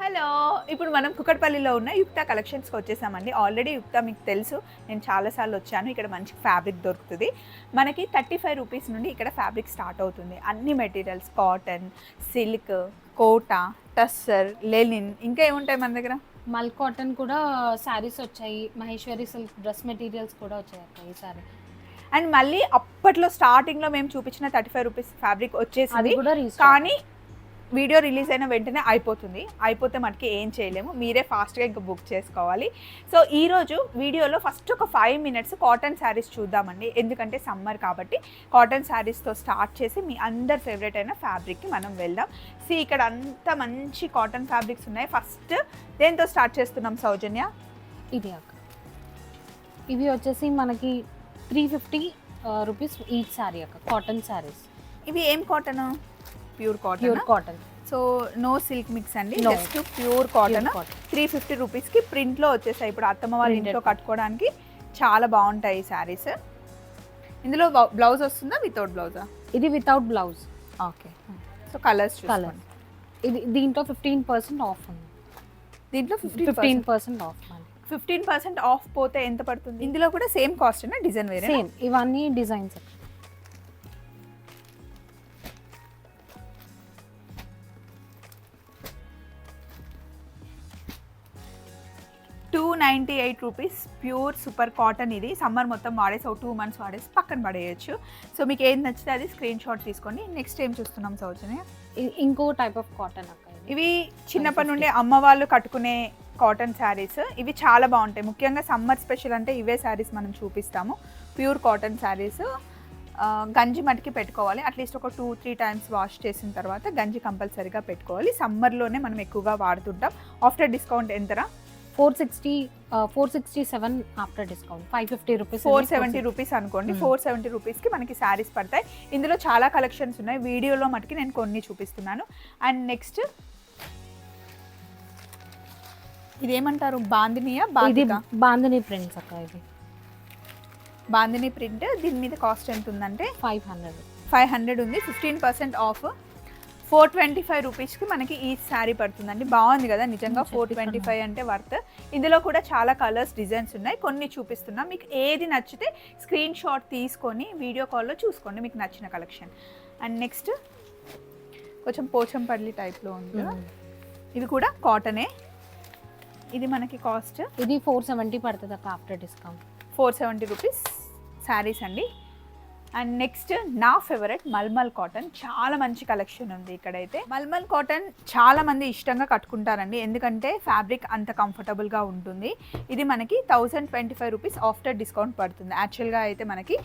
Hello ఇప్పుడు మనం కుకట్పల్లిలో ఉన్న యుక్త కలెక్షన్స్కి వచ్చేసామండి. ఆల్రెడీ యుక్త మీకు తెలుసు. నేను చాలాసార్లు వచ్చాను. ఇక్కడ మంచి ఫ్యాబ్రిక్ దొరుకుతుంది. మనకి థర్టీ ఫైవ్ రూపీస్ నుండి ఇక్కడ ఫ్యాబ్రిక్ స్టార్ట్ అవుతుంది. అన్ని materials cotton silk Kota tussar linen ఇంకా ఏముంటాయి మన దగ్గర? మల్ కాటన్ కూడా శారీస్ వచ్చాయి. మహేశ్వరి సిల్క్ డ్రెస్ మెటీరియల్స్ కూడా వచ్చాయి ఈసారి అండ్ మళ్ళీ అప్పట్లో స్టార్టింగ్లో మేము చూపించిన థర్టీ ఫైవ్ రూపీస్ ఫ్యాబ్రిక్ వచ్చేసింది కానీ వీడియో రిలీజ్ అయిన వెంటనే అయిపోతుంది. అయిపోతే మనకి ఏం చేయలేము. మీరే ఫాస్ట్గా ఇంకా బుక్ చేసుకోవాలి. సో ఈరోజు వీడియోలో ఫస్ట్ ఒక ఫైవ్ మినిట్స్ కాటన్ శారీస్ చూద్దామండి. ఎందుకంటే సమ్మర్ కాబట్టి కాటన్ శారీస్తో స్టార్ట్ చేసి మీ అందరి ఫేవరెట్ అయిన ఫ్యాబ్రిక్కి మనం వెళ్దాం. సి ఇక్కడ అంత మంచి కాటన్ ఫ్యాబ్రిక్స్ ఉన్నాయి. ఫస్ట్ దేంతో స్టార్ట్ చేస్తున్నాం సౌజన్య? ఇది అక్క. ఇవి వచ్చేసి మనకి three fifty rupees each sari అక్క. కాటన్ శారీస్. ఇవి ఏం cotton? Pure cotton pure cotton. So no silk mix అండి. Just pure cotton. Three fifty రూపీస్కి ప్రింట్లో వచ్చేసాయి. ఇప్పుడు అత్తమ్మ వాళ్ళ ఇంట్లో. కట్టుకోవడానికి చాలా బాగుంటాయి ఈ శారీస్. ఇందులో బ్లౌజ్ వస్తుందా వితౌట్ బ్లౌజా ఇది without blouse okay. So colours colour ఇది దీంట్లో ఫిఫ్టీన్ పర్సెంట్ ఆఫ్ ఉంది. దీంట్లో fifteen percent off fifteen percent off పోతే ఎంత పడుతుంది? ఇందులో కూడా సేమ్ కాస్ట్ డిజైన్ వేరే సేమ్ ఇవన్నీ designs ninety eight rupees pure super cotton ఇది. సమ్మర్ మొత్తం వాడేసి ఒక టూ మంత్స్ వాడేసి పక్కన పడేయచ్చు. సో మీకు ఏది నచ్చితే అది స్క్రీన్ షాట్ తీసుకోండి. నెక్స్ట్ ఏం చూస్తున్నాం సౌజన్య? ఇంకో టైప్ ఆఫ్ కాటన్ అక్క ఇవి చిన్నప్పటి నుండి అమ్మ వాళ్ళు కట్టుకునే కాటన్ శారీస్. ఇవి చాలా బాగుంటాయి. ముఖ్యంగా సమ్మర్ స్పెషల్ అంటే ఇవే శారీస్ మనం చూపిస్తాము. Pure cotton saris. గంజి మటుకి పెట్టుకోవాలి. అట్లీస్ట్ ఒక టూ త్రీ టైమ్స్ వాష్ చేసిన తర్వాత గంజి కంపల్సరీగా పెట్టుకోవాలి. సమ్మర్లోనే మనం ఎక్కువగా వాడుతుంటాం. ఆఫ్టర్ డిస్కౌంట్ ఎంతరా? Four sixty four sixty seven after discount. Five fifty rupees four seventy rupees అనుకోండి. Hmm. ఫోర్ సెవెంటీ రూపీస్కి మనకి శారీస్ పడతాయి. ఇందులో చాలా కలెక్షన్స్ ఉన్నాయి. వీడియోలో మటుకి నేను కొన్ని చూపిస్తున్నాను. అండ్ నెక్స్ట్ ఇదేమంటారు? బాందినియా? ఇది బాందని ప్రింట్స్ అక్క ఇది. బాందిని ప్రింట్. దీని మీద కాస్ట్ ఎంత ఉందంటే? Five hundred. ఫైవ్ హండ్రెడ్ ఉంది. Fifteen percent off four twenty five రూపీస్కి మనకి ఈ శారీ పడుతుందండి. బాగుంది కదా? నిజంగా ఫోర్ ట్వంటీ ఫైవ్ అంటే వర్త్. ఇందులో కూడా చాలా కలర్స్ డిజైన్స్ ఉన్నాయి. కొన్ని చూపిస్తున్నా. మీకు ఏది నచ్చితే స్క్రీన్ షాట్ తీసుకొని వీడియో కాల్లో చూసుకోండి. మీకు నచ్చిన కలెక్షన్. అండ్ నెక్స్ట్ కొంచెం పోచంపల్లి టైప్లో ఉంది ఇది కూడా కాటనే. ఇది మనకి కాస్ట్ ఇది ఫోర్ సెవెంటీ పడుతుంది అక్క after discount. Four seventy rupees saris అండి. అండ్ నెక్స్ట్ నా ఫేవరెట్ మల్మల్ కాటన్. చాలా మంచి కలెక్షన్ ఉంది ఇక్కడైతే. మల్మల్ కాటన్ చాలా మంది ఇష్టంగా కట్టుకుంటారండి. ఎందుకంటే ఫ్యాబ్రిక్ అంత కంఫర్టబుల్గా ఉంటుంది. ఇది మనకి thousand twenty five rupees after discount పడుతుంది యాక్చువల్గా అయితే మనకి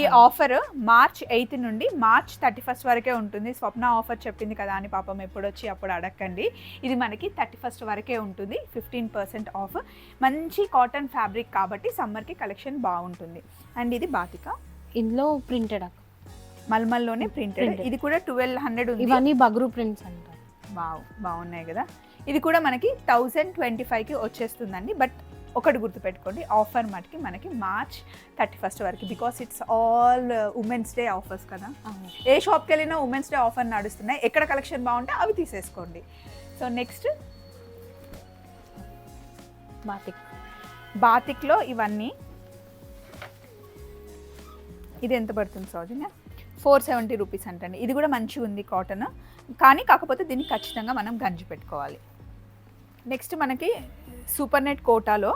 ఈ ఆఫర్ మార్చ్ ఎయిత్ నుండి మార్చ్ థర్టీ ఫస్ట్ వరకే ఉంటుంది. స్వప్న ఆఫర్ చెప్పింది కదా అని పాపం ఎప్పుడు వచ్చి అప్పుడు అడగండి. ఇది మనకి థర్టీ ఫస్ట్ వరకే ఉంటుంది. ఫిఫ్టీన్ పర్సెంట్ ఆఫ్ మంచి కాటన్ ఫ్యాబ్రిక్ కాబట్టి సమ్మర్కి కలెక్షన్ బాగుంటుంది. అండ్ ఇది బాతిక. ఇందులో ప్రింటెడ్ అక్క. మల్మల్లోనే ప్రింటెడ్. ఇది కూడా ట్వెల్వ్ హండ్రెడ్ ఉంది. ఇవన్నీ బగ్రూ ప్రింట్స్ అంటారు వావ్ బాగున్నాయి కదా. ఇది కూడా మనకి థౌజండ్ ట్వంటీ ఫైవ్కి వచ్చేస్తుందండి. బట్ ఒకటి గుర్తుపెట్టుకోండి ఆఫర్ మటుకి మనకి మార్చ్ థర్టీ ఫస్ట్ వరకు because it's all women's day offers కదా. ఏ షాప్కి వెళ్ళినా ఉమెన్స్ డే ఆఫర్ నడుస్తున్నాయి. ఎక్కడ కలెక్షన్ బాగుంటే అవి తీసేసుకోండి. సో నెక్స్ట్ బాతిక్ బాతిక్లో ఇవన్నీ ఇది ఎంత పడుతుంది సౌజన్య? ఫోర్ సెవెంటీ రూపీస్ అంటండి. ఇది కూడా మంచిగా ఉంది కాటన్ కానీ కాకపోతే దీన్ని ఖచ్చితంగా మనం గంజి పెట్టుకోవాలి. నెక్స్ట్ మనకి సూపర్ నెట్ కోటాలో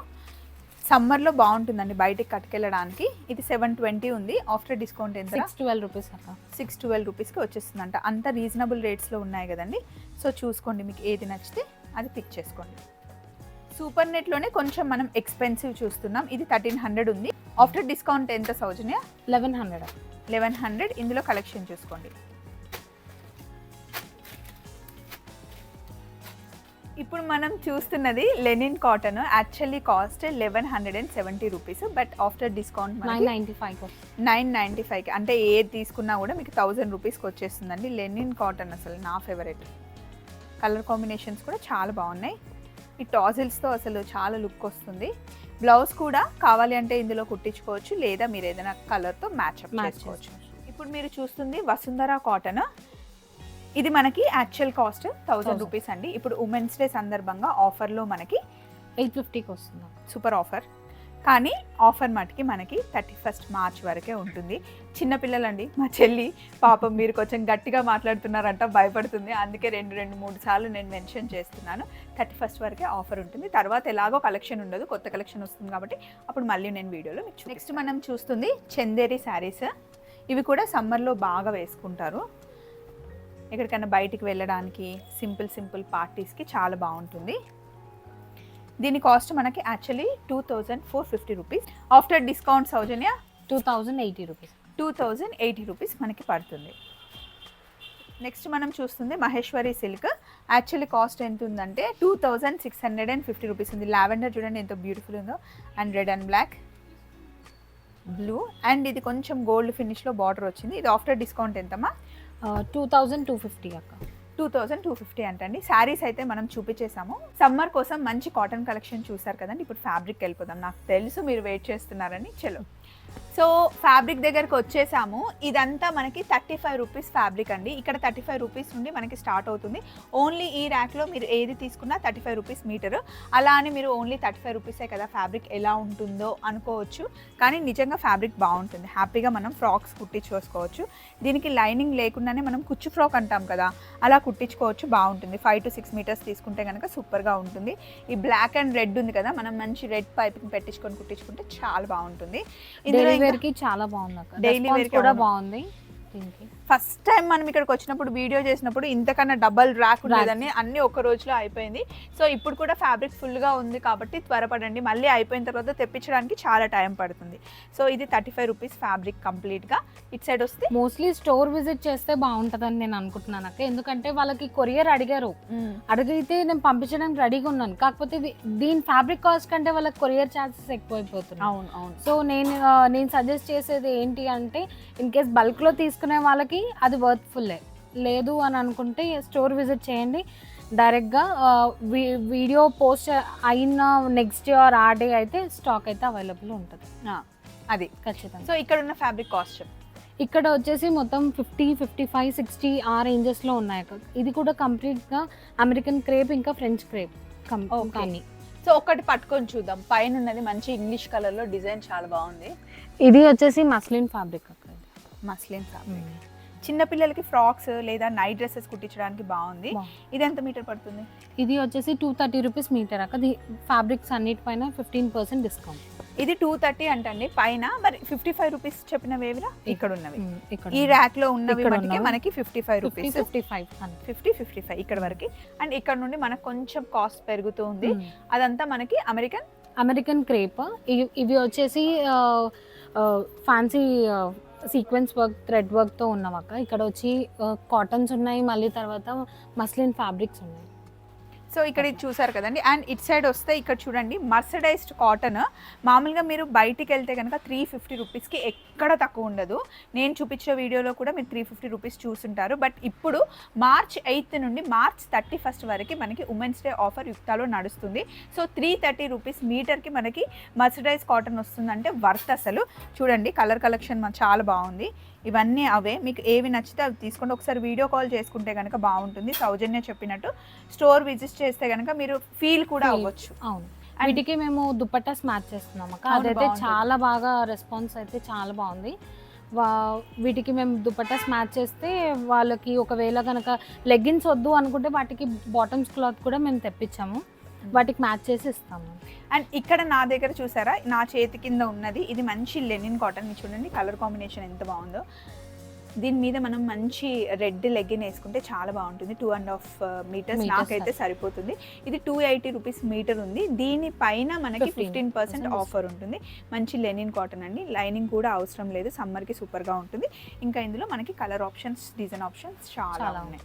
సమ్మర్లో బాగుంటుందండి బయటికి కట్టుకెళ్ళడానికి. ఇది సెవెన్ ట్వంటీ ఉంది. ఆఫ్టర్ డిస్కౌంట్ ఎంత? సిక్స్ ట్వెల్వ్ రూపీస్ అక్క. సిక్స్ ట్వెల్వ్ రూపీస్కి వచ్చేస్తుందంట. అంత రీజనబుల్ రేట్స్లో ఉన్నాయి కదండి. సో చూసుకోండి మీకు ఏది నచ్చితే అది పిక్ చేసుకోండి. సూపర్ నెట్లోనే కొంచెం మనం ఎక్స్పెన్సివ్ చూస్తున్నాం. ఇది థర్టీన్ హండ్రెడ్ ఉంది. ఆఫ్టర్ డిస్కౌంట్ ఎంత Soujanya? Eleven hundred. Eleven hundred. ఇందులో కలెక్షన్ చూసుకోండి. ఇప్పుడు మనం చూస్తున్నది linen cotton. Actually cost eleven hundred and seventy rupees. But after discount nine ninety five nine ninety ఫైవ్కి అంటే ఏది తీసుకున్నా కూడా మీకు థౌజండ్ రూపీస్కి వచ్చేస్తుందండి. లెనిన్ కాటన్ అసలు నా ఫేవరెట్. కలర్ కాంబినేషన్స్ కూడా చాలా బాగున్నాయి. ఈ టాజిల్స్తో అసలు చాలా లుక్ వస్తుంది. బ్లౌజ్ కూడా కావాలి అంటే ఇందులో కుట్టించుకోవచ్చు లేదా మీరు ఏదైనా కలర్తో మ్యాచ్ చేసుకోవచ్చు. ఇప్పుడు మీరు చూస్తుంది వసుంధర కాటన్. ఇది మనకి యాక్చువల్ కాస్ట్ థౌజండ్. రూపీస్ అండి. ఇప్పుడు ఉమెన్స్ డే సందర్భంగా ఆఫర్లో మనకి ఎయిట్ ఫిఫ్టీకి వస్తుంది. Super offer. కానీ ఆఫర్ మటుకి మనకి థర్టీ ఫస్ట్ మార్చ్ వరకే ఉంటుంది. చిన్నపిల్లలండి మా చెల్లి పాపం మీరు కొంచెం గట్టిగా మాట్లాడుతున్నారంట భయపడుతుంది. అందుకే రెండు రెండు మూడు సార్లు నేను మెన్షన్ చేస్తున్నాను. థర్టీ ఫస్ట్ వరకే ఆఫర్ ఉంటుంది. తర్వాత ఎలాగో కలెక్షన్ ఉండదు కొత్త కలెక్షన్ వస్తుంది కాబట్టి అప్పుడు మళ్ళీ నేను వీడియోలో మీకు నెక్స్ట్ మనం చూస్తుంది చందేరి శారీస్. ఇవి కూడా సమ్మర్లో బాగా వేసుకుంటారు. ఎక్కడికైనా బయటికి వెళ్ళడానికి సింపుల్ సింపుల్ పార్టీస్కి చాలా బాగుంటుంది. దీని కాస్ట్ మనకి actually two thousand four fifty rupees after discount Soujanya two thousand eighty rupees two thousand eighty rupees మనకి పడుతుంది. నెక్స్ట్ మనం చూస్తుంది మహేశ్వరి సిల్క్ యాక్చువల్లీ కాస్ట్ ఎంత ఉందంటే two thousand six hundred and fifty rupees ఉంది. లావెండర్ చూడండి ఎంత బ్యూటిఫుల్ ఉందో. And red and black blue and ఇది కొంచెం గోల్డ్ ఫినిష్లో బార్డర్ వచ్చింది. ఇది ఆఫ్టర్ డిస్కౌంట్ ఎంతమ్మా? టూ థౌజండ్ టూ ఫిఫ్టీ అక్క. టూ థౌజండ్ టూ ఫిఫ్టీ అంటండి. శారీస్ అయితే మనం చూపించేసాము. సమ్మర్ కోసం మంచి కాటన్ కలెక్షన్ చూసారు కదండి. ఇప్పుడు ఫ్యాబ్రిక్ వెళ్ళిపోదాం. నాకు తెలుసు మీరు వెయిట్ చేస్తున్నారని. చలో. సో ఫ్యాబ్రిక్ దగ్గరకు వచ్చేసాము. ఇదంతా మనకి థర్టీ ఫైవ్ రూపీస్ ఫ్యాబ్రిక్ అండి. ఇక్కడ థర్టీ ఫైవ్ రూపీస్ నుండి మనకి స్టార్ట్ అవుతుంది. ఓన్లీ ఈ ర్యాక్లో మీరు ఏది తీసుకున్నా థర్టీ ఫైవ్ రూపీస్ మీటర్. అలా అని మీరు ఓన్లీ థర్టీ ఫైవ్ రూపీసే కదా ఫ్యాబ్రిక్ ఎలా ఉంటుందో అనుకోవచ్చు. కానీ నిజంగా ఫ్యాబ్రిక్ బాగుంటుంది. హ్యాపీగా మనం ఫ్రాక్స్ కుట్టించుకోవచ్చు దీనికి లైనింగ్ లేకుండానే మనం కుచ్చు ఫ్రాక్ అంటాం కదా అలా కుట్టించుకోవచ్చు. బాగుంటుంది. ఫైవ్ టు సిక్స్ మీటర్స్ తీసుకుంటే కనుక సూపర్గా ఉంటుంది. ఈ బ్లాక్ అండ్ రెడ్ ఉంది కదా మనం మంచి రెడ్ పైపింగ్ పెట్టించుకొని కుట్టించుకుంటే చాలా బాగుంటుంది. ఇందులో వేర్కి చాలా బాగుంది wear కి కూడా. బాగుంది. దీనికి ఫస్ట్ టైం మనం ఇక్కడికి వచ్చినప్పుడు వీడియో చేసినప్పుడు ఇంతకన్నా డబల్ ర్యాక్ ఉండేదని అన్ని ఒక రోజులో అయిపోయింది. సో ఇప్పుడు కూడా ఫ్యాబ్రిక్ ఫుల్గా ఉంది కాబట్టి త్వరపడండి. మళ్ళీ అయిపోయిన తర్వాత తెప్పించడానికి చాలా టైం పడుతుంది. సో ఇది థర్టీ ఫైవ్ రూపీస్ ఫ్యాబ్రిక్ కంప్లీట్గా. ఇట్ సైడ్ వస్తే మోస్ట్లీ స్టోర్ విజిట్ చేస్తే బాగుంటుందని నేను అనుకుంటున్నాను అక్క. ఎందుకంటే వాళ్ళకి కొరియర్ అడిగారు. అడిగితే నేను పంపించడానికి రెడీగా ఉన్నాను. కాకపోతే దీని ఫ్యాబ్రిక్ కాస్ట్ కంటే వాళ్ళకి కొరియర్ ఛార్జెస్ ఎక్కువైపోతున్నాయి. అవును అవును. సో నేను నేను సజెస్ట్ చేసేది ఏంటి అంటే ఇన్ కేస్ బల్క్లో తీసుకునే వాళ్ళకి అది వర్త్ఫుల్లే లేదు అని అనుకుంటే స్టోర్ విజిట్ చేయండి. డైరెక్ట్గా వీడియో పోస్ట్ అయిన నెక్స్ట్ డే ఆర్ ఆ డే అయితే స్టాక్ అయితే అవైలబుల్ ఉంటుంది. అది. ఖచ్చితంగా. సో ఇక్కడ ఉన్న ఫ్యాబ్రిక్ కాస్ట్ ఇక్కడ వచ్చేసి మొత్తం ఫిఫ్టీ ఫిఫ్టీ ఫైవ్ సిక్స్టీ ఆ రేంజెస్లో ఉన్నాయి. ఇది కూడా కంప్లీట్గా అమెరికన్ క్రేప్ ఇంకా ఫ్రెంచ్ క్రేప్. కానీ. సో ఒకటి పట్టుకొని చూద్దాం. పైన ఉన్నది మంచి ఇంగ్లీష్ కలర్లో డిజైన్ చాలా బాగుంది. ఇది వచ్చేసి మస్లిన్ ఫ్యాబ్రిక్. మస్లిన్ ఫ్యాబ్రిక్ చిన్న పిల్లలకి ఫ్రాక్స్ లేదా నైట్ డ్రెస్సెస్ కుట్టించడానికి బాగుంది. ఇది ఎంత మీటర్ పడుతుంది? ఇది వచ్చేసి టూ థర్టీ రూపీస్ మీటర్ అక్క. ఫ్యాబ్రిక్స్ అన్నిటిపైన ఫిఫ్టీన్ పర్సెంట్ డిస్కౌంట్. ఇది టూ థర్టీ అంటండి. పైన మరి ఫిఫ్టీ ఫైవ్ రూపీస్ చెప్పినవి ఏవిరా ఇక్కడ ఉన్నవి. ఈ ర్యాక్లో ఉన్నవి. మనకి fifty five rupees. Fifty five fifty fifty five ఇక్కడ వరకు. అండ్ ఇక్కడ నుండి మనకు కొంచెం కాస్ట్ పెరుగుతూ ఉంది. అదంతా మనకి అమెరికన్? American crepe. ఇవి వచ్చేసి ఫ్యాన్సీ సీక్వెన్స్ వర్క్ థ్రెడ్ వర్క్తో ఉన్నవక్క ఇక్కడ వచ్చి కాటన్స్ ఉన్నాయి మళ్ళీ తర్వాత మస్లిన్ ఫ్యాబ్రిక్స్ ఉన్నాయి. సో ఇక్కడ ఇది చూసారు కదండి. అండ్ ఇట్ సైడ్ వస్తే ఇక్కడ చూడండి మర్సడైజ్డ్ కాటన్. మామూలుగా మీరు బయటికి వెళ్తే కనుక త్రీ ఫిఫ్టీ రూపీస్కి ఎక్కడ తక్కువ ఉండదు. నేను చూపించే వీడియోలో కూడా మీరు త్రీ ఫిఫ్టీ రూపీస్ చూసుంటారు. బట్ ఇప్పుడు మార్చ్ ఎయిత్ నుండి మార్చ్ థర్టీ ఫస్ట్ వరకు మనకి ఉమెన్స్ డే ఆఫర్ యుక్తాలో నడుస్తుంది. సో త్రీ థర్టీ రూపీస్ మీటర్కి మనకి మర్సడైజ్ కాటన్ వస్తుందంటే వర్త్ అసలు. చూడండి కలర్ కలెక్షన్ చాలా బాగుంది. ఇవన్నీ అవే. మీకు ఏవి నచ్చితే అవి తీసుకోండి. ఒకసారి వీడియో కాల్ చేసుకుంటే కనుక బాగుంటుంది. సౌజన్య చెప్పినట్టు స్టోర్ విజిట్ చేస్తే కనుక మీరు ఫీల్ కూడా. అవ్వచ్చు. అవును. వీటికి మేము దుపట్టాస్ మ్యాచ్ చేస్తున్నాం అక్క. అదైతే. చాలా బాగా రెస్పాన్స్ అయితే చాలా బాగుంది. వా- వీటికి మేము దుపట్టాస్ మ్యాచ్ చేస్తే వాళ్ళకి ఒకవేళ కనుక లెగ్గిన్స్ వద్దు అనుకుంటే వాటికి బాటమ్స్ క్లాత్ కూడా మేము తెప్పించాము. వాటికి మ్యాచ్ చేసి ఇస్తాము. అండ్ ఇక్కడ నా దగ్గర చూసారా? నా చేతి కింద ఉన్నది. ఇది మంచి లెనిన్ కాటన్ చూడండి. కలర్ కాంబినేషన్ ఎంత బాగుందో. దీని మీద మనం మంచి రెడ్ లెగ్గిన్ వేసుకుంటే చాలా బాగుంటుంది. టూ అండ్ హాఫ్ మీటర్స్ నాకైతే సరిపోతుంది. ఇది టూ ఎయిటీ రూపీస్ మీటర్ ఉంది. దీనిపైన మనకి 15% ఫిఫ్టీన్ పర్సెంట్. ఆఫర్ ఉంటుంది. మంచి లెనిన్ కాటన్ అండి. లైనింగ్ కూడా అవసరం లేదు. సమ్మర్కి సూపర్గా ఉంటుంది. ఇంకా ఇందులో మనకి కలర్ ఆప్షన్స్ డిజైన్ ఆప్షన్స్ చాలా ఉన్నాయి.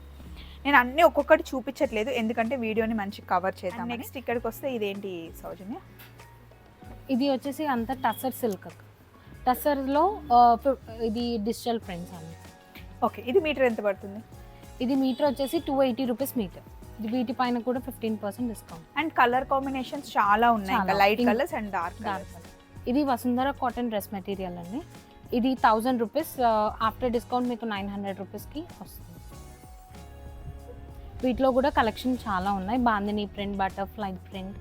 నేను అన్ని ఒక్కొక్కటి చూపించట్లేదు ఎందుకంటే వీడియోని మంచి కవర్ చేద్దాం నెక్స్ట్ ఇక్కడికి వస్తే ఇదేంటి సౌజన్య? ఇది వచ్చేసి అంతా టసర్ సిల్క్. టసర్లో ఇది డిజిటల్ ప్రింట్స్ అండి. ఓకే ఇది మీటర్ ఎంత పడుతుంది? ఇది మీటర్ వచ్చేసి టూ ఎయిటీ రూపీస్ మీటర్. వీటిపైన కూడా fifteen percent discount. And colour combinations చాలా ఉన్నాయి. Light. Colours and dark dark colours. ఇది వసుంధర కాటన్ డ్రెస్ మెటీరియల్ అండి. ఇది థౌజండ్ రూపీస్ ఆఫ్టర్ డిస్కౌంట్ మీకు నైన్ హండ్రెడ్ రూపీస్కి వస్తుంది. వీటిలో కూడా కలెక్షన్ చాలా ఉన్నాయి. బాందిని ప్రింట్ బటర్ఫ్లై ప్రింట్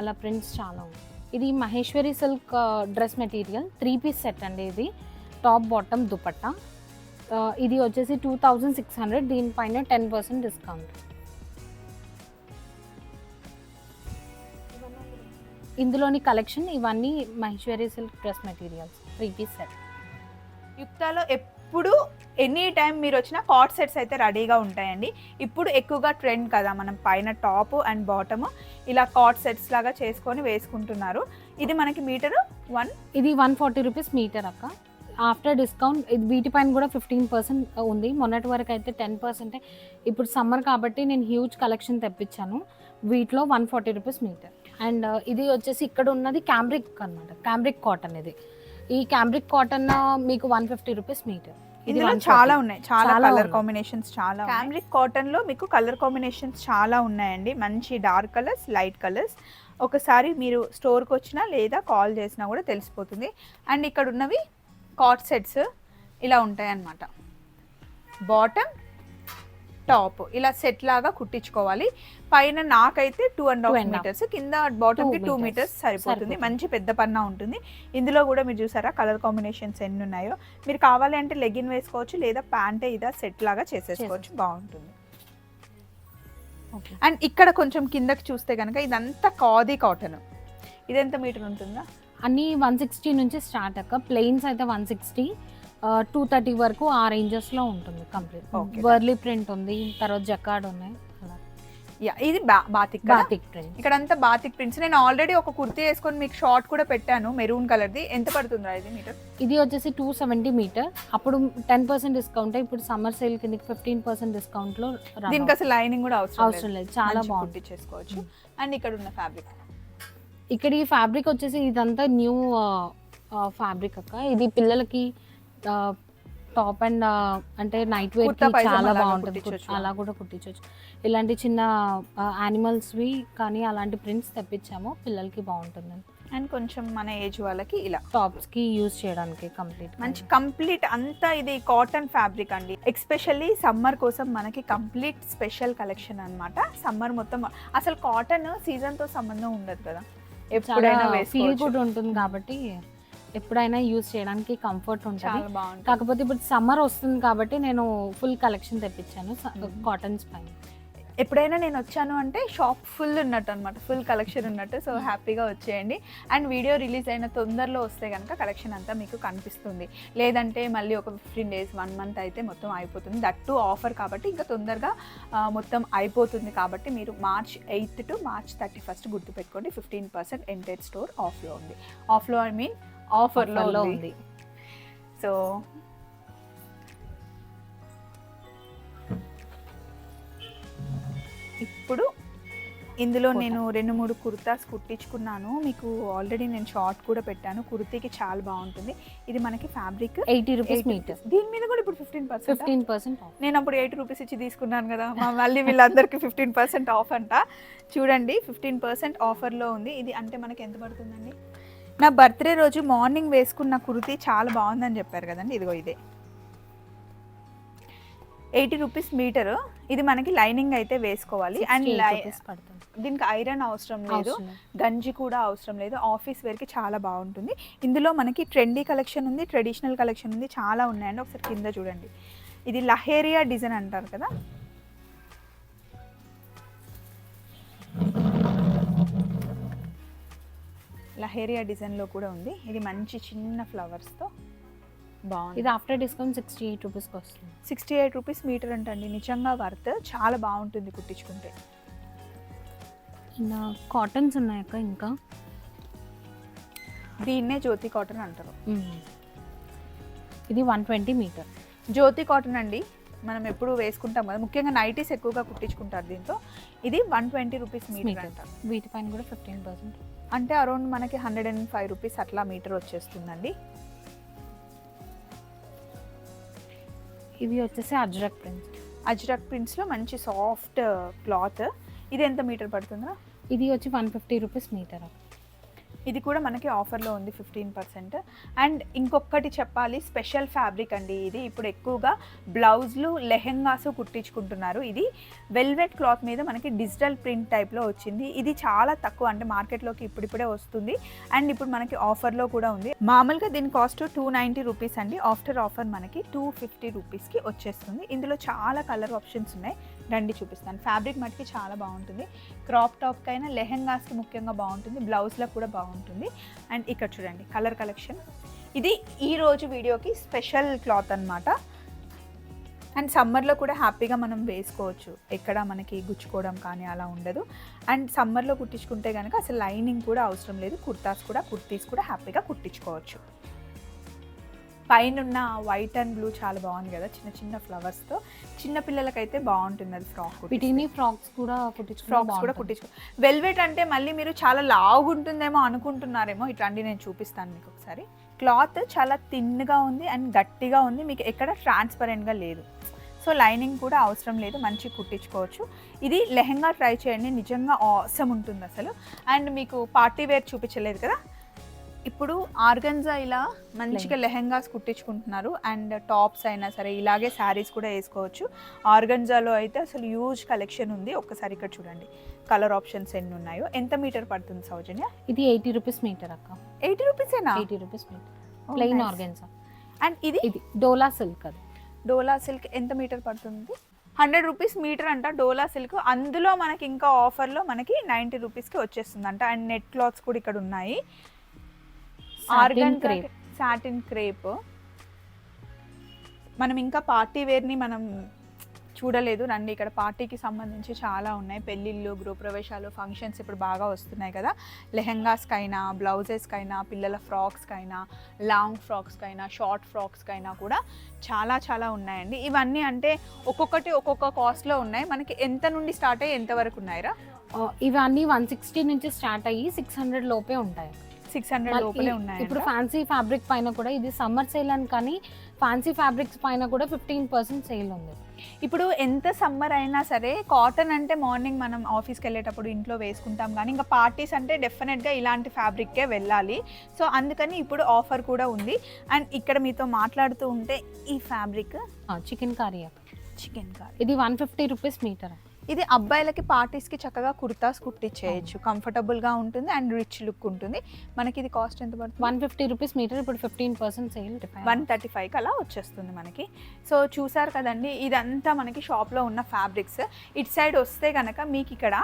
అలా ప్రింట్స్ చాలా ఉన్నాయి. ఇది Maheshwari silk dress material. Three piece set అండి ఇది. Top bottom dupatta. ఇది వచ్చేసి టూ థౌజండ్ సిక్స్ హండ్రెడ్. దీనిపైన టెన్ పర్సెంట్ డిస్కౌంట్. ఇందులోని కలెక్షన్ ఇవన్నీ Maheshwari silk dress materials. Three piece set. యుక్తాలో ఇప్పుడు ఎనీ టైం మీరు వచ్చిన కాట్ సెట్స్ అయితే రెడీగా ఉంటాయండి. ఇప్పుడు ఎక్కువగా ట్రెండ్ కదా మనం పైన టాప్ అండ్ బాటమ్ ఇలా కాట్ సెట్స్ లాగా చేసుకొని వేసుకుంటున్నారు. ఇది మనకి మీటరు? వన్? ఇది వన్ ఫార్టీ రూపీస్ మీటర్ అక్క. ఆఫ్టర్ డిస్కౌంట్ ఇది వీటిపైన కూడా ఫిఫ్టీన్ పర్సెంట్ ఉంది. మొన్నటి వరకు అయితే టెన్ పర్సెంటే. ఇప్పుడు సమ్మర్ కాబట్టి నేను హ్యూజ్ కలెక్షన్ తెప్పించాను. వీటిలో one forty rupees metre. And ఇది వచ్చేసి ఇక్కడ ఉన్నది క్యాంబ్రిక్ అనమాట క్యాంబ్రిక్ కాటన్ ఇది. ఈ క్యాంబ్రిక్ కాటన్ మీకు వన్ ఫిఫ్టీ రూపీస్ మీటర్ ఇందులో చాలా ఉన్నాయి. చాలా కలర్. కాంబినేషన్స్ చాలా ఫ్యాబ్రిక్ కాటన్లో మీకు కలర్ కాంబినేషన్స్ చాలా ఉన్నాయండి. మంచి డార్క్ కలర్స్ లైట్ కలర్స్ ఒకసారి మీరు స్టోర్కి వచ్చినా లేదా కాల్ చేసినా కూడా తెలిసిపోతుంది. అండ్ ఇక్కడ ఉన్నవి కాట్ సెట్స్ ఇలా ఉంటాయి అన్నమాట బాటమ్ టాప్ ఇలా సెట్ లాగా కుట్టించుకోవాలి. పైన నాకైతే టూ అండ్ హాఫ్. మీటర్స్ కింద బాటమ్కి టూ. మీటర్స్ సరిపోతుంది. మంచి పెద్ద పన్నా ఉంటుంది. ఇందులో కూడా మీరు చూసారా కలర్ కాంబినేషన్స్ ఎన్ని ఉన్నాయో. మీరు కావాలి అంటే లెగిన్ వేసుకోవచ్చు లేదా ప్యాంట్ ఇదా సెట్ లాగా చేసేసుకోవచ్చు. బాగుంటుంది. అండ్ ఇక్కడ కొంచెం కిందకి చూస్తే కనుక ఇదంతా కాది కాటన్. ఇదెంత మీటర్ ఉంటుందా? అన్ని వన్ సిక్స్టీ నుంచి స్టార్ట్ అక్క. ప్లెయిన్స్ అయితే వన్ సిక్స్టీ టూ థర్టీ వరకు ఆ రేంజెస్లో ఉంటుంది కంప్లీట్. వర్లీ ప్రింట్ ఉంది తర్వాత జకార్డ్ ఉన్నాయి. ఇది బాతిక్ కదా? బాతిక్ ప్రింట్ ఇక్కడ అంతా బాతిక్ ప్రింట్స్ నేను ఆల్రెడీ ఒక కుర్తీ వేసుకొని మీకు షార్ట్ కూడా పెట్టాను మెరూన్ కలర్ది ఎంత పడుతుందా ఇది మీటర్ ఇది వచ్చేసి టూ సెవెంటీ మీటర్ అప్పుడు టెన్ పర్సెంట్ డిస్కౌంట్ ఇప్పుడు సమ్మర్ సేల్ కిందకి ఫిఫ్టీన్ పర్సెంట్ డిస్కౌంట్లో దీనికి అసలు లైనింగ్ కూడా అవసరం అవసరం లేదు చాలా బాగుంది. కుట్టించేసుకోవచ్చు అండ్ ఇక్కడ ఉన్న ఫ్యాబ్రిక్ ఇక్కడ ఈ ఫ్యాబ్రిక్ వచ్చేసి ఇదంతా న్యూ ఫ్యాబ్రిక్ అక్క. ఇది పిల్లలకి టాప్ అండ్ అంటే నైట్ వేర్ చాలా బాగుంటుంది అలా కూడా కుట్టించవచ్చు ఇలాంటి చిన్న యానిమల్స్వి కానీ అలాంటి ప్రింట్స్ తెప్పించాము. పిల్లలకి బాగుంటుంది. అండ్ కొంచెం మన ఏజ్ వాళ్ళకి ఇలా. టాప్స్కి యూజ్ చేయడానికి కంప్లీట్ మంచి కంప్లీట్ అంతా ఇది కాటన్ ఫ్యాబ్రిక్ అండి. ఎక్స్పెషల్లీ సమ్మర్ కోసం మనకి కంప్లీట్ స్పెషల్ కలెక్షన్ అన్నమాట. సమ్మర్ మొత్తం అసలు కాటన్ సీజన్తో సంబంధం ఉండదు కదా. ఎప్పుడైనా ఫీల్ గుడ్ ఉంటుంది కాబట్టి ఎప్పుడైనా యూజ్ చేయడానికి కంఫర్ట్ ఉంటుంది. కాకపోతే ఇప్పుడు సమ్మర్ వస్తుంది కాబట్టి నేను ఫుల్ కలెక్షన్ తెప్పించాను. కాటన్స్ పైన. ఎప్పుడైనా నేను వచ్చాను అంటే షాప్ ఫుల్ ఉన్నట్టు అనమాట ఫుల్ కలెక్షన్ ఉన్నట్టు. సో హ్యాపీగా వచ్చేయండి. అండ్ వీడియో రిలీజ్ అయిన తొందరలో వస్తే కనుక కలెక్షన్ అంతా మీకు కనిపిస్తుంది. లేదంటే మళ్ళీ ఒక ఫిఫ్టీన్ డేస్ వన్ మంత్ అయితే మొత్తం అయిపోతుంది. దట్ టు ఆఫర్ కాబట్టి ఇంకా తొందరగా మొత్తం అయిపోతుంది కాబట్టి మీరు March eighth to March thirty first గుర్తుపెట్టుకోండి ఫిఫ్టీన్ పర్సెంట్ ఎంటెడ్ స్టోర్ ఆఫ్లో ఉంది. ఆఫ్లో ఐ మీన్ ఆఫర్లో ఉంది. సో ఇప్పుడు ఇందులో. నేను రెండు మూడు కుర్తాస్ కుట్టించుకున్నాను. మీకు ఆల్రెడీ నేను షార్ట్ కూడా పెట్టాను. కుర్తీకి చాలా బాగుంటుంది. ఇది మనకి ఫ్యాబ్రిక్ ఎయిటీ రూపీస్ మీటర్ దీని మీద కూడా ఇప్పుడు ఫిఫ్టీన్ పర్సెంట్ ఫిఫ్టీన్ పర్సెంట్ నేను అప్పుడు ఎయిటీ రూపీస్ ఇచ్చి తీసుకున్నాను కదా. మా మళ్ళీ వీళ్ళందరికీ ఫిఫ్టీన్ పర్సెంట్ ఆఫ్ అంట. చూడండి ఫిఫ్టీన్ పర్సెంట్ ఆఫర్లో ఉంది. ఇది అంటే మనకి ఎంత పడుతుందండి? నా బర్త్డే రోజు మార్నింగ్ వేసుకున్న కుర్తీ చాలా బాగుందని చెప్పారు కదండి. ఇదిగో ఇదే. Eighty rupees metre. ఇది మనకి లైనింగ్ అయితే వేసుకోవాలి. అండ్ దీనికి ఐరన్ అవసరం లేదు. అవసరం లేదు. గంజి కూడా అవసరం లేదు. ఆఫీస్ వేర్కి చాలా బాగుంటుంది. ఇందులో మనకి ట్రెండీ కలెక్షన్ ఉంది ట్రెడిషనల్ కలెక్షన్ ఉంది చాలా ఉన్నాయండి. ఒకసారి కింద చూడండి. ఇది లహేరియా డిజైన్ అంటారు కదా. లహేరియా డిజైన్లో కూడా ఉంది. ఇది మంచి చిన్న ఫ్లవర్స్తో బాగుంది. ఇది ఆఫ్టర్ డిస్కౌంట్ సిక్స్టీ ఎయిట్ రూపీస్కి వస్తుంది. సిక్స్టీ ఎయిట్ రూపీస్ మీటర్ అంటండి. నిజంగా వర్త్. చాలా బాగుంటుంది కుట్టించుకుంటే. ఇంకా కాటన్స్ ఉన్నాయక్క ఇంకా. దీన్నే జ్యోతి కాటన్ అంటారు. ఇది one twenty metre. Jyoti cotton అండి. మనం ఎప్పుడు వేసుకుంటాం కదా. ముఖ్యంగా నైటీస్ ఎక్కువగా కుట్టించుకుంటారు దీంతో. ఇది one twenty rupees metre metre. అంటారు వీటిపైన కూడా ఫిఫ్టీన్ పర్సెంట్. అంటే అరౌండ్ మనకి హండ్రెడ్ అండ్ ఫైవ్ రూపీస్ అట్లా మీటర్ వచ్చేస్తుందండి. ఇవి వచ్చేసి అజ్రక్ ప్రింట్స్. అజ్రక్ ప్రింట్స్లో మంచి సాఫ్ట్ క్లాత్. ఇది ఎంత మీటర్ పడుతుందా? ఇది వచ్చి వన్ ఫిఫ్టీ రూపీస్ మీటర్. ఇది కూడా మనకి ఆఫర్లో ఉంది ఫిఫ్టీన్ పర్సెంట్. అండ్ ఇంకొకటి చెప్పాలి స్పెషల్ ఫ్యాబ్రిక్ అండి ఇది. ఇప్పుడు ఎక్కువగా బ్లౌజ్లు లెహెంగాస్ కుట్టించుకుంటున్నారు. ఇది వెల్వెట్ క్లాత్ మీద మనకి డిజిటల్ ప్రింట్ టైప్లో వచ్చింది. ఇది చాలా తక్కువ అంటే మార్కెట్లోకి ఇప్పుడిప్పుడే వస్తుంది. అండ్ ఇప్పుడు మనకి ఆఫర్లో కూడా ఉంది. మామూలుగా దీని కాస్ట్ టూ నైంటీ రూపీస్ అండి. ఆఫ్టర్ ఆఫర్ మనకి టూ ఫిఫ్టీ రూపీస్కి వచ్చేస్తుంది. ఇందులో చాలా కలర్ ఆప్షన్స్ ఉన్నాయి. రండి చూపిస్తాను. ఫ్యాబ్రిక్ మటుకి చాలా బాగుంటుంది. క్రాప్ టాప్కైనా లెహెంగాస్కి ముఖ్యంగా బాగుంటుంది బ్లౌజ్లకు కూడా బాగుంటుంది. అండ్ ఇక్కడ చూడండి కలర్ కలెక్షన్. ఇది ఈరోజు వీడియోకి స్పెషల్ క్లాత్ అన్నమాట. అండ్ సమ్మర్లో కూడా హ్యాపీగా మనం వేసుకోవచ్చు. ఎక్కడ మనకి గుచ్చుకోవడం కానీ అలా ఉండదు. అండ్ సమ్మర్లో కుట్టించుకుంటే కనుక అసలు లైనింగ్ కూడా అవసరం లేదు. కుర్తాస్ కూడా కుర్తీస్ కూడా హ్యాపీగా కుట్టించుకోవచ్చు. పైన ఉన్న వైట్ అండ్ బ్లూ చాలా బాగుంది కదా చిన్న చిన్న ఫ్లవర్స్తో చిన్న పిల్లలకైతే బాగుంటుంది అది ఫ్రాక్ వీటిని ఫ్రాక్స్ కూడా కుట్టించుకున్నా ఫ్రాక్స్ కూడా. కుట్టించుకో వెల్వెట్ అంటే మళ్ళీ మీరు చాలా లావుగుంటుందేమో అనుకుంటున్నారేమో. ఇట్లాంటి నేను చూపిస్తాను మీకు ఒకసారి. క్లాత్ చాలా థిన్గా ఉంది అండ్ గట్టిగా ఉంది. మీకు ఎక్కడ ట్రాన్స్పరెంట్గా లేదు. సో లైనింగ్ కూడా అవసరం లేదు. మంచి కుట్టించుకోవచ్చు. ఇది లెహెంగా ట్రై చేయండి. నిజంగా ఆసమ్ ఉంటుంది అసలు. అండ్ మీకు పార్టీ వేర్ చూపించలేదు కదా? ఇప్పుడు ఆర్గన్జా ఇలా మంచిగా లెహెంగాస్ కుట్టించుకుంటున్నారు అండ్ టాప్స్ అయినా సరే ఇలాగే శారీస్ కూడా వేసుకోవచ్చు. ఆర్గన్జాలో అయితే అసలు హ్యూజ్ కలెక్షన్ ఉంది. ఒక్కసారి ఇక్కడ చూడండి. కలర్ ఆప్షన్స్ ఎన్ని ఉన్నాయో. ఎంత మీటర్ పడుతుంది సౌజన్య? ఇది ఎయిటీ రూపీస్ మీటర్ అక్క. Eighty రూపీసేనా eighty rupees metre. Plain organza and ఇది? ఇది డోలా సిల్క్ అది. డోలా సిల్క్ ఎంత మీటర్ పడుతుంది? హండ్రెడ్ రూపీస్ మీటర్ అంట డోలా సిల్క్. అందులో మనకి ఇంకా ఆఫర్లో మనకి నైంటీ రూపీస్కి వచ్చేస్తుంది అంట అండ్ నెట్ క్లాత్స్ కూడా ఇక్కడ ఉన్నాయి. Organ crepe. సాటిన్ క్రేప్ మనం ఇంకా పార్టీ వేర్ని మనం చూడలేదు. రండి ఇక్కడ పార్టీకి సంబంధించి చాలా ఉన్నాయి. పెళ్ళిళ్ళు గృహప్రవేశాలు ఫంక్షన్స్ ఇప్పుడు బాగా వస్తున్నాయి కదా. లెహెంగాస్కైనా బ్లౌజెస్కైనా పిల్లల ఫ్రాక్స్కైనా లాంగ్ ఫ్రాక్స్కైనా షార్ట్ ఫ్రాక్స్కైనా కూడా చాలా చాలా ఉన్నాయండి. ఇవన్నీ అంటే ఒక్కొక్కటి ఒక్కొక్క కాస్ట్లో ఉన్నాయి. మనకి ఎంత నుండి స్టార్ట్ అయ్యి ఎంత వరకు ఉన్నాయిరా? ఇవన్నీ వన్ సిక్స్టీ నుంచి స్టార్ట్ అయ్యి సిక్స్ హండ్రెడ్ లోపే ఉంటాయి. సిక్స్ హండ్రెడ్ లోపలే ఉన్నాయి ఇప్పుడు ఫ్యాన్సీ ఫ్యాబ్రిక్ పైన కూడా ఇది సమ్మర్ సేల్ అని కానీ ఫ్యాన్సీ ఫ్యాబ్రిక్స్ పైన కూడా ఫిఫ్టీన్ పర్సెంట్ సేల్ ఉంది. ఇప్పుడు ఎంత సమ్మర్ అయినా సరే కాటన్ అంటే మార్నింగ్ మనం ఆఫీస్కి వెళ్ళేటప్పుడు ఇంట్లో వేసుకుంటాం కానీ ఇంకా పార్టీస్ అంటే డెఫినెట్గా ఇలాంటి ఫ్యాబ్రిక్కే వెళ్ళాలి. సో అందుకని ఇప్పుడు ఆఫర్ కూడా ఉంది. అండ్ ఇక్కడ మీతో మాట్లాడుతూ ఉంటే ఈ fabric chikankari chikankari ఇది వన్ ఫిఫ్టీ రూపీస్ మీటర్ ఇది అబ్బాయిలకి పార్టీస్కి చక్కగా కుర్తాస్ కుట్టించేయచ్చు కంఫర్టబుల్గా ఉంటుంది అండ్ రిచ్ లుక్ ఉంటుంది. మనకి ఇది కాస్ట్ ఎంత పడుతుంది? వన్ ఫిఫ్టీ రూపీస్ మీటర్ ఇప్పుడు fifteen percent sale one thirty ఫైవ్కి అలా వచ్చేస్తుంది మనకి. సో చూసారు కదండి ఇదంతా మనకి షాప్లో ఉన్న ఫ్యాబ్రిక్స్. ఇటు సైడ్ వస్తే కనుక మీకు ఇక్కడ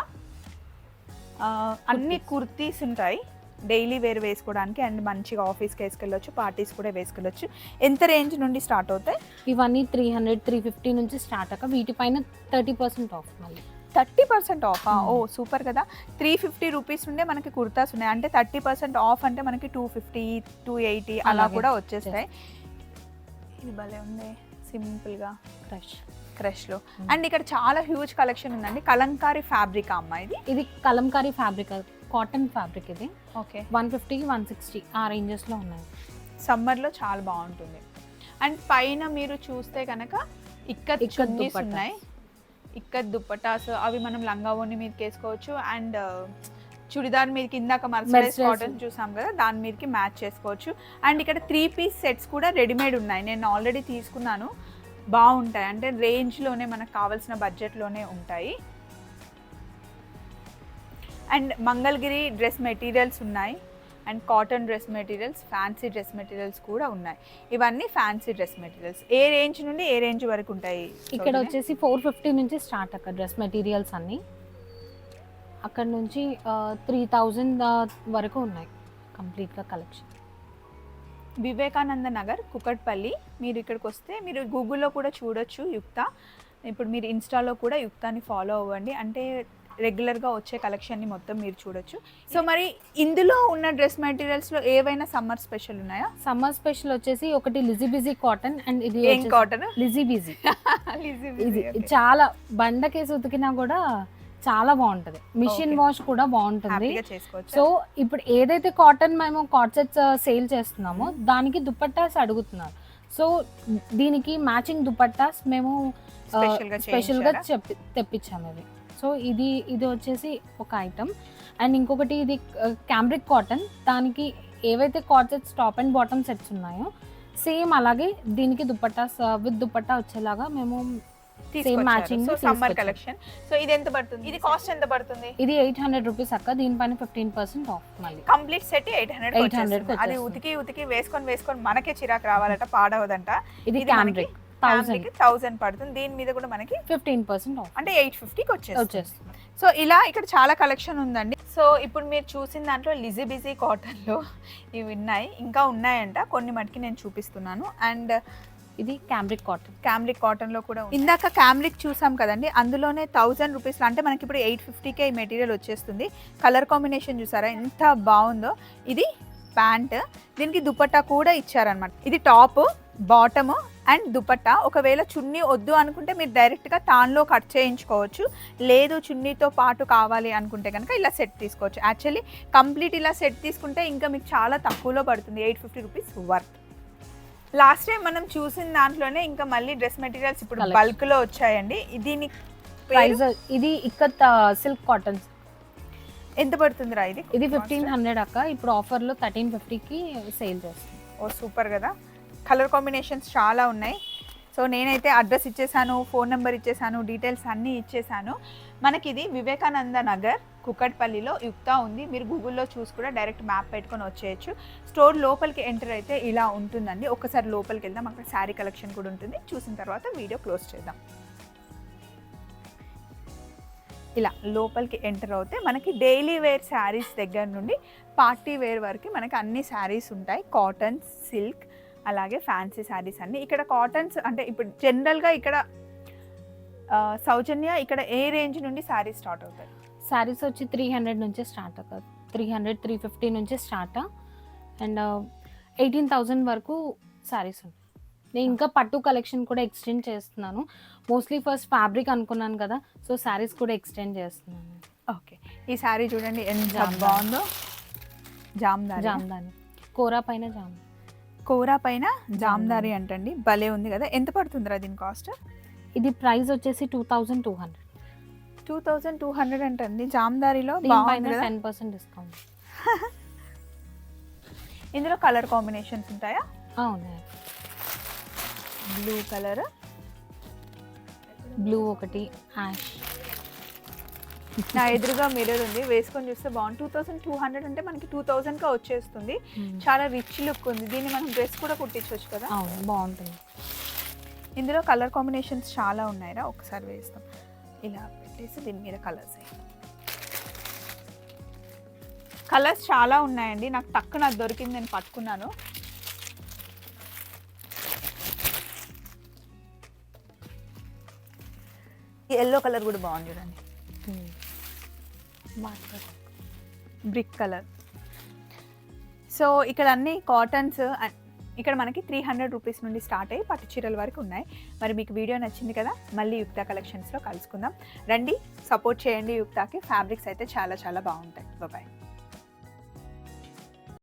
అన్ని కుర్తీస్ ఉంటాయి. డైలీ వేర్ వేసుకోవడానికి అండ్ మంచిగా ఆఫీస్కి వేసుకెళ్ళొచ్చు పార్టీస్ కూడా వేసుకెళ్ళొచ్చు. ఎంత రేంజ్ నుండి స్టార్ట్ అవుతాయి? ఇవన్నీ త్రీ హండ్రెడ్ త్రీ ఫిఫ్టీ నుంచి స్టార్ట్ అక్క. వీటిపైన థర్టీ పర్సెంట్ ఆఫ్ మళ్ళీ. Thirty percent off. ఓ సూపర్ కదా. త్రీ ఫిఫ్టీ రూపీస్ ఉండే మనకి కుర్తాస్ ఉన్నాయి. అంటే థర్టీ పర్సెంట్ ఆఫ్ అంటే మనకి టూ ఫిఫ్టీ టూ ఎయిటీ అలా కూడా వచ్చేస్తాయి. ఇది భలే ఉంది. సింపుల్గా. క్రష్ క్రష్లో. అండ్ ఇక్కడ చాలా హ్యూజ్ కలెక్షన్ ఉందండి. కలంకారీ ఫ్యాబ్రిక్ అమ్మ ఇది? ఇది కలంకారీ ఫ్యాబ్రిక్ కాటన్ ఫ్యాబ్రిక్ ఇది. Okay. One fifty one sixty ఆ రేంజెస్లో ఉన్నాయి. సమ్మర్లో చాలా బాగుంటుంది. అండ్ పైన మీరు చూస్తే కనుక ఇక్కత్ చున్నీస్. ఉన్నాయి. ఇక్కత్ దుప్పటాస్ అవి మనం లంగా ఓని మీదకి వేసుకోవచ్చు అండ్ చుడిదార్ మీదకి ఇందాక మర్సరైజ్. కాటన్ చూసాం కదా దాని మీదకి మ్యాచ్ చేసుకోవచ్చు. అండ్ ఇక్కడ త్రీ పీస్ సెట్స్ కూడా రెడీమేడ్ ఉన్నాయి. నేను ఆల్రెడీ తీసుకున్నాను. బాగుంటాయి. అంటే రేంజ్లోనే మనకు కావాల్సిన బడ్జెట్లోనే ఉంటాయి. అండ్ మంగళగిరి డ్రెస్ మెటీరియల్స్ ఉన్నాయి. And cotton dress materials fancy dress materials కూడా ఉన్నాయి. ఇవన్నీ ఫ్యాన్సీ డ్రెస్ మెటీరియల్స్. ఏ రేంజ్ నుండి ఏ రేంజ్ వరకు ఉంటాయి ఇక్కడ? వచ్చేసి ఫోర్ ఫిఫ్టీ నుంచి స్టార్ట్ అక్కడ డ్రెస్ మెటీరియల్స్ అన్నీ. అక్కడ నుంచి త్రీ థౌజండ్ వరకు ఉన్నాయి కంప్లీట్గా కలెక్షన్. వివేకానంద నగర్ కుకట్పల్లి. మీరు ఇక్కడికి వస్తే మీరు గూగుల్లో కూడా చూడొచ్చు యుక్త. ఇప్పుడు మీరు ఇన్స్టాలో కూడా యుక్తాని ఫాలో అవ్వండి. అంటే రెగ్యులర్గా వచ్చే కలెక్షన్ని మొత్తం మీరు చూడొచ్చు. సో మరి ఇందులో ఉన్న డ్రెస్ మెటీరియల్స్లో ఏవైనా సమ్మర్ స్పెషల్ ఉన్నాయా? సమ్మర్ స్పెషల్ వచ్చేసి ఒకటి లిజీ బిజీ కాటన్ అండ్ ఇది ఏం కాటన్? Lizzie busy. ఇది చాలా బండకేసి ఉతికినా కూడా చాలా బాగుంటది. మిషన్. వాష్ కూడా బాగుంటుంది. సో ఇప్పుడు ఏదైతే కాటన్ మేము కార్సెట్స్ సేల్ చేస్తున్నామో దానికి దుపట్టాస్ అడుగుతున్నారు. సో దీనికి మ్యాచింగ్ దుపట్టాస్ మేము Special గా స్పెషల్గా చేయించారా? చెప్పి తెప్పించాము ఇవి. సో ఇది ఇది వచ్చేసి ఒక ఐటమ్ అండ్ ఇంకొకటి ఇది క్యాంబ్రిక్ కాటన్ దానికి ఏవైతే cord sets top and bottom sets ఉన్నాయో సేమ్ అలాగే దీనికి దుపట్టా విత్ దుపట్టా వచ్చేలాగా మేము matching సో ని సమ్మర్. కలెక్షన్ సో ఇది ఎంత పడుతుంది? ఇది కాస్ట్ ఎంత పడుతుంది? ఇది ఎయిట్ హండ్రెడ్ రూపీస్ అక్క. దీనిపైన ఫిఫ్టీన్ పర్సెంట్ ఆఫ్ మళ్ళీ. కంప్లీట్ సెట్ ఎయిట్ హండ్రెడ్ 800 కి అది. ఉతికి ఉతికి వేసుకొని వేసుకొని మనకే చిరాకు రావాలట పాడవదంట. ఇది క్యాంబ్రిక్ థౌసండ్ థౌసండ్ పడుతుంది. దీని మీద కూడా మనకి ఫిఫ్టీన్ పర్సెంట్ అంటే ఎయిట్ ఫిఫ్టీకి వచ్చేస్తుంది. సో ఇలా ఇక్కడ చాలా కలెక్షన్ ఉందండి. సో ఇప్పుడు మీరు చూసిన దాంట్లో లిజీ బిజీ కాటన్లో ఇవి ఉన్నాయి. ఇంకా ఉన్నాయంట. కొన్ని మటుకి నేను చూపిస్తున్నాను. అండ్ ఇది క్యాంబ్రిక్ కాటన్ క్యామ్లిక్ కాటన్లో కూడా. ఇందాక క్యామ్లిక్ చూసాం కదండి. అందులోనే థౌజండ్ రూపీస్లో అంటే మనకి ఇప్పుడు ఎయిట్ ఫిఫ్టీకే ఈ మెటీరియల్ వచ్చేస్తుంది. కలర్ కాంబినేషన్ చూసారా? ఎంత బాగుందో. ఇది ప్యాంట్. దీనికి దుపట్టా కూడా ఇచ్చారనమాట ఇది టాప్ బాటమ్ అండ్ దుపట్టా ఒకవేళ చున్నీ వద్దు అనుకుంటే మీరు డైరెక్ట్గా తాన్లో కట్ చేయించుకోవచ్చు. లేదు చున్నీతో పాటు కావాలి అనుకుంటే కనుక ఇలా సెట్ తీసుకోవచ్చు. యాక్చువల్లీ కంప్లీట్ ఇలా సెట్ తీసుకుంటే ఇంకా మీకు చాలా తక్కువలో పడుతుంది. Eight fifty rupees worth. Last time మనం చూసిన దాంట్లోనే ఇంకా మళ్ళీ డ్రెస్ మెటీరియల్స్ ఇప్పుడు Collection. బల్క్లో వచ్చాయండి. దీని ప్రైస్ ఇది ఇక్కత్ సిల్క్ కాటన్. ఎంత పడుతుంది రా ఇది? ఇది ఫిఫ్టీన్ హండ్రెడ్ అక్క. ఇప్పుడు ఆఫర్లో థర్టీన్ ఫిఫ్టీకి సేల్ చేస్తుంది. ఓ సూపర్ కదా. కలర్ కాంబినేషన్స్ చాలా ఉన్నాయి. సో నేనైతే అడ్రస్ ఇచ్చేసాను ఫోన్ నెంబర్ ఇచ్చేసాను డీటెయిల్స్ అన్నీ ఇచ్చేసాను. మనకి ఇది వివేకానంద నగర్ కుక్కట్పల్లిలో యుక్తా ఉంది. మీరు గూగుల్లో చూసి కూడా డైరెక్ట్ మ్యాప్ పెట్టుకొని వచ్చేయచ్చు. స్టోర్ లోపలికి ఎంటర్ అయితే ఇలా ఉంటుందండి. ఒకసారి లోపలికి వెళ్దాం. అక్కడ శారీ కలెక్షన్ కూడా ఉంటుంది. చూసిన తర్వాత వీడియో క్లోజ్ చేద్దాం. ఇలా లోపలికి ఎంటర్ అవుతే మనకి డైలీ వేర్ శారీస్ దగ్గర నుండి పార్టీ వేర్ వరకు మనకి అన్ని శారీస్ ఉంటాయి. కాటన్ సిల్క్ అలాగే ఫ్యాన్సీ శారీస్ అన్ని. ఇక్కడ కాటన్స్ అంటే ఇప్పుడు జనరల్గా ఇక్కడ సౌజన్య ఇక్కడ ఏ రేంజ్ నుండి శారీస్ స్టార్ట్ అవుతాయి? శారీస్ వచ్చి త్రీ హండ్రెడ్ నుంచే స్టార్ట్ అక్క త్రీ హండ్రెడ్ త్రీ ఫిఫ్టీ నుంచే స్టార్ట్ అండ్ ఎయిటీన్ థౌజండ్ వరకు శారీస్ ఉంటాయి. నేను ఇంకా పట్టు కలెక్షన్ కూడా ఎక్స్టెండ్ చేస్తున్నాను. మోస్ట్లీ ఫస్ట్ ఫ్యాబ్రిక్ అనుకున్నాను కదా సో శారీస్ కూడా ఎక్స్టెండ్ చేస్తున్నాను. ఓకే. ఈ శారీ చూడండి ఎంత జామ్దాని. బాగుందో. జామ్దారి. జామ్దాని కోరా పైన జామ్. కూర పైన జామ్దారి అంటండి. భలే ఉంది కదా. ఎంత పడుతుందిరా దీని కాస్ట్? ఇది ప్రైస్ వచ్చేసి two thousand two hundred. Two thousand two hundred అంటండి. జామ్దారిలో టెన్ పర్సెంట్ డిస్కౌంట్. ఇందులో కలర్ కాంబినేషన్స్ ఉంటాయా? ఉన్నాయి. Blue colour. బ్లూ ఒకటి యాష్. నా ఎదురుగా మిర్రర్ ఉంది. వేసుకొని చూస్తే బాగుంది. టూ థౌసండ్ టూ హండ్రెడ్ అంటే మనకి టూ థౌసండ్గా వచ్చేస్తుంది. చాలా రిచ్ లుక్ ఉంది. దీన్ని మనం డ్రెస్ కూడా కుట్టించవచ్చు కదా? అవును బాగుంటుంది. ఇందులో కలర్ కాంబినేషన్స్ చాలా ఉన్నాయిరా. ఒకసారి వేస్తాం. ఇలా పెట్టేసి దీని మీద కలర్స్ కలర్స్ చాలా ఉన్నాయండి. నాకు టక్కు నాకు దొరికింది నేను పట్టుకున్నాను. ఎల్లో కలర్ కూడా బాగుంది చూడండి. బ్రిక్ కలర్ సో ఇక్కడ అన్ని కాటన్స్ ఇక్కడ మనకి త్రీ హండ్రెడ్ రూపీస్ నుండి స్టార్ట్ అయ్యి పట్టు చీరల వరకు ఉన్నాయి. మరి మీకు వీడియో నచ్చింది కదా మళ్ళీ యుక్త కలెక్షన్స్లో కలుసుకుందాం. రండి సపోర్ట్ చేయండి యుక్తాకి ఫ్యాబ్రిక్స్ అయితే చాలా చాలా బాగుంటాయి. బాయ్